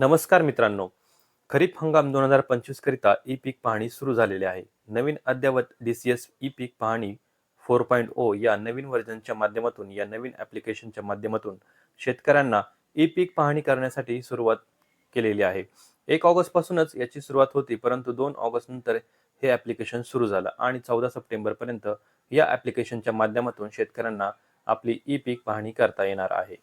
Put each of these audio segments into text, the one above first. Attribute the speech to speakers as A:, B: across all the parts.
A: नमस्कार मित्रांनो. खरीप हंगाम दोन हजार पंचवीस करिता ई पीक पाहणी सुरू झालेली आहे. नवीन अद्ययावत डी सी एस ई पीक पाहणी फोर पॉईंट ओ या नवीन वर्जनच्या माध्यमातून या नवीन ॲप्लिकेशनच्या माध्यमातून शेतकऱ्यांना ई पीक पाहणी करण्यासाठी सुरुवात केलेली आहे. एक ऑगस्टपासूनच याची सुरुवात होती परंतु दोन ऑगस्ट नंतर हे ॲप्लिकेशन सुरू झालं आणि चौदा सप्टेंबरपर्यंत या ॲप्लिकेशनच्या माध्यमातून शेतकऱ्यांना आपली ई पीक पाहणी करता येणार आहे.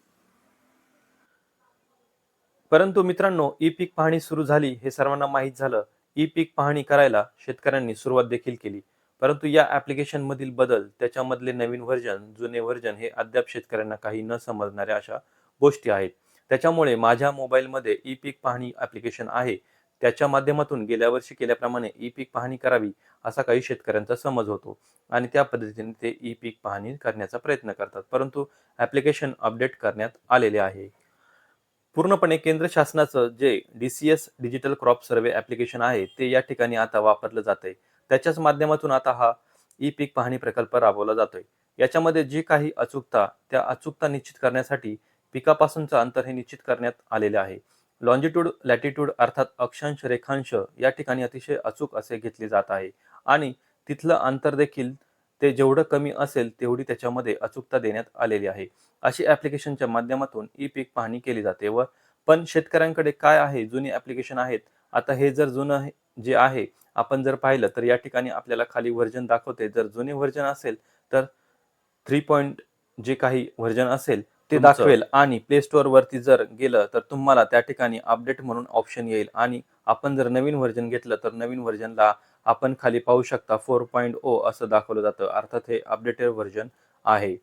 A: परंतु मित्रांनो ई पीक पाहणी सुरू झाली हे सर्वांना माहीत झालं. ई पीक पाहणी करायला शेतकऱ्यांनी सुरुवात देखील केली. परंतु या ऍप्लिकेशन मधील बदल त्याच्यामधले नवीन व्हर्जन जुने व्हर्जन हे अद्याप शेतकऱ्यांना काही न समजणाऱ्या अशा गोष्टी आहेत. त्याच्यामुळे माझ्या मोबाईलमध्ये ई पीक पाहणी ऍप्लिकेशन आहे. त्याच्या माध्यमातून गेल्या वर्षी केल्याप्रमाणे ई पीक पाहणी करावी असा काही शेतकऱ्यांचा समज होतो आणि त्या पद्धतीने ते ई पीक पाहणी करण्याचा प्रयत्न करतात. परंतु ऍप्लिकेशन अपडेट करण्यात आलेले आहे. पूर्णपणे केंद्र शासनाचं जे D C S digital crop survey application आहे ते या ठिकाणी आता वापरलं जात आहे त्याच्याच माध्यमातून आता हा ई पीक पाहणी प्रकल्प राबवला जातोय. याच्यामध्ये जी काही अचूकता त्या अचूकता निश्चित करण्यासाठी पिकापासूनचं अंतर हे निश्चित करण्यात आलेले आहे. लॉन्जिट्यूड लॅटिट्यूड अर्थात अक्षांश रेखांश या ठिकाणी अतिशय अचूक असे घेतले जात आहे. आणि तिथलं अंतर देखील ते जेवढं कमी असेल तेवढी त्याच्यामध्ये अचूकता देण्यात आलेली आहे. अशी ॲप्लिकेशनच्या माध्यमातून ई पीक पाहणी केली जाते व पण शेतकऱ्यांकडे काय आहे जुनी ॲप्लिकेशन आहेत? आता हे जर जुनं जे आहे आपण जर पाहिलं तर या ठिकाणी आपल्याला खाली व्हर्जन दाखवते. जर जुने व्हर्जन असेल तर थ्री पॉईंट जे काही व्हर्जन असेल ते दाखवेल. आणि प्ले स्टोअर वरती जर गेलं तर तुम्हाला त्या ठिकाणी अपडेट म्हणून ऑप्शन येईल. आणि आपण जर नवीन व्हर्जन घेतलं तर नवीन व्हर्जनला आपण खाली पाहू शकता फोर पॉईंट ओ असं दाखवलं जातं. अर्थात हे अपडेटेड व्हर्जन आहे.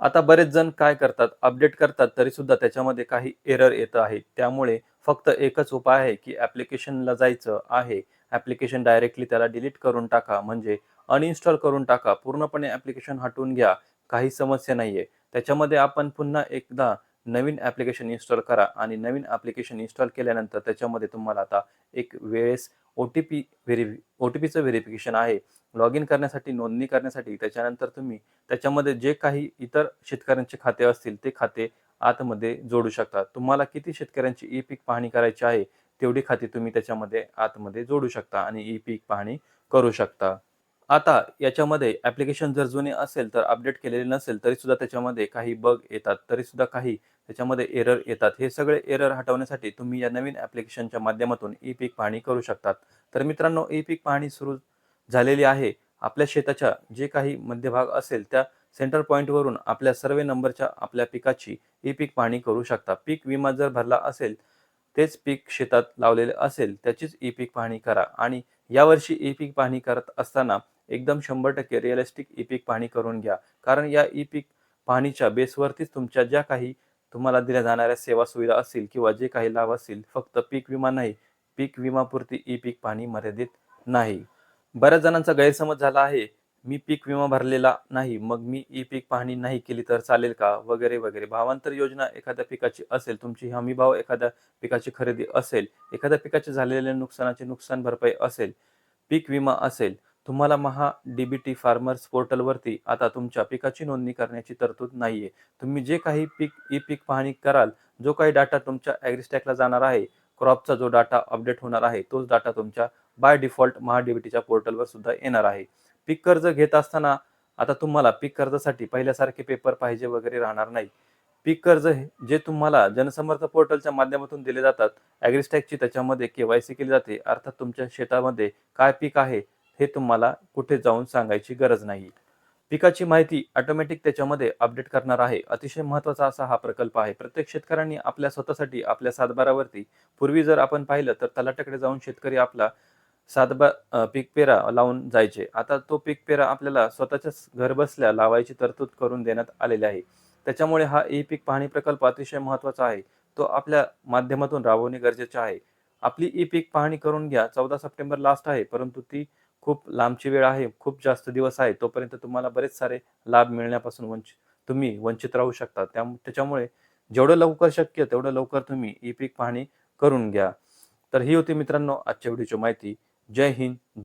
A: आता बरेच जण काय करतात? अपडेट करतात तरी सुद्धा त्याच्यामध्ये काही एरर येत आहे. त्यामुळे फक्त एकच उपाय आहे की ॲप्लिकेशनला जायचं आहे. ॲप्लिकेशन डायरेक्टली त्याला डिलीट करून टाका. म्हणजे अनइन्स्टॉल करून टाका. पूर्णपणे ॲप्लिकेशन हटवून घ्या. काही समस्या नाही आहे त्याच्यामध्ये आपण पुन्हा एकदा नवीन ॲप्लिकेशन इन्स्टॉल करा आणि नवीन ॲप्लिकेशन इन्स्टॉल केल्यानंतर त्याच्यामध्ये तुम्हाला आता एक वेळेस O T P very O T पीचं verification आहे. लॉग इन करण्यासाठी नोंदणी करण्यासाठी त्याच्यानंतर तुम्ही त्याच्यामध्ये जे काही इतर शेतकऱ्यांचे खाते असतील ते खाते आतमध्ये जोडू शकता. तुम्हाला किती शेतकऱ्यांची ई पीक पाहणी करायची आहे तेवढी खाती तुम्ही त्याच्यामध्ये आतमध्ये जोडू शकता आणि ई पीक पाहणी करू शकता. आता याच्यामध्ये ॲप्लिकेशन जर जुने असेल तर अपडेट केलेले नसेल तरी सुद्धा त्याच्यामध्ये काही बग येतात तरी सुद्धा काही त्याच्यामध्ये एरर येतात. हे सगळे एरर हटवण्यासाठी तुम्ही या नवीन ॲप्लिकेशनच्या माध्यमातून ई पीक पाहणी करू शकतात. तर मित्रांनो ई पीक पाहणी सुरू झालेली आहे. आपल्या शेताच्या जे काही मध्यभाग असेल त्या सेंटर पॉईंटवरून आपल्या सर्वे नंबरच्या आपल्या पिकाची ई पीक पाहणी करू शकता. पीक विमा जर भरला असेल तेच पीक शेतात लावलेले असेल त्याचीच ई पीक पाहणी करा. आणि यावर्षी ई पीक पाहणी करत असताना एकदम शंभर टक्के रिअलिस्टिक ई पीक पाहणी करून घ्या. कारण या ई पीक पाहणीच्या बेसवरतीच तुमच्या ज्या काही तुम्हाला दिल्या जाणाऱ्या सेवा सुविधा असतील किंवा जे काही लाभ असतील फक्त पीक विमा नाही पीक विमापुरती ई पीक पाहणी मर्यादित नाही. बऱ्याच जणांचा गैरसमज झाला आहे. मी पीक विमा भरलेला नाही मग मी ई पीक पाहणी नाही केली तर चालेल का? वगैरे वगैरे. भावांतर योजना एखाद्या पिकाची असेल तुमची हमी भाव एखाद्या पिकाची खरेदी असेल एखाद्या पिकाचे झालेले नुकसानाची नुकसान भरपाई असेल पीक विमा असेल तुम्हाला Maha D B T farmers पोर्टलवरती आता तुमच्या पिकाची नोंदणी करण्याची तरतूद नाही आहे तुम्ही जे काही पीक ई पीक पाहणी कराल जो काही डाटा तुमच्या ॲग्रिस्टॅकला जाणार आहे क्रॉपचा जो डाटा अपडेट होणार आहे तोच डाटा तुमच्या बाय डिफॉल्ट महा डीबीटीच्या पोर्टलवर सुद्धा येणार आहे. पीक कर्ज घेत असताना आता तुम्हाला पीक कर्जासाठी पहिल्यासारखे पेपर पाहिजे वगैरे राहणार नाही. पीक कर्ज हे- जे तुम्हाला जनसमर्थ पोर्टलच्या माध्यमातून दिले जातात ॲग्रिस्टॅकची त्याच्यामध्ये के वाय सी केली जाते अर्थात तुमच्या शेतामध्ये काय पीक आहे हे तुम्हाला कुठे जाऊन सांगायची गरज नाही. पिकाची माहिती ऑटोमॅटिक त्याच्यामध्ये अपडेट करणार आहे. अतिशय महत्त्वाचा असा हा प्रकल्प आहे. प्रत्येक शेतकऱ्यांनी आपल्या स्वतःसाठी आपल्या सातबारावरती पूर्वी जर आपण पाहिलं तर तलाट्याकडे जाऊन शेतकरी आपला सातबा पीक पेरा लावून जायचे. आता तो पीक पेरा आपल्याला स्वतःच्याच घरबसल्या लावायची तरतूद करून देण्यात आलेली आहे. त्याच्यामुळे हा ई पीक पाहणी प्रकल्प अतिशय महत्त्वाचा आहे. तो आपल्या माध्यमातून राबवणे गरजेचे आहे. आपली ई पीक पाहणी करून घ्या. चौदा सप्टेंबर लास्ट आहे परंतु ती खूप लांबची वेळ आहे. खूप जास्त दिवस आहे. तोपर्यंत तुम्हाला बरेच सारे लाभ मिळण्यापासून वंचित तुम्ही वंचित राहू शकता. त्या त्याच्यामुळे जेवढं लवकर शक्य तेवढं लवकर तुम्ही ई पीक पाहणी करून घ्या. तर ही होती मित्रांनो आजच्या व्हिडिओची माहिती. जय हिंद.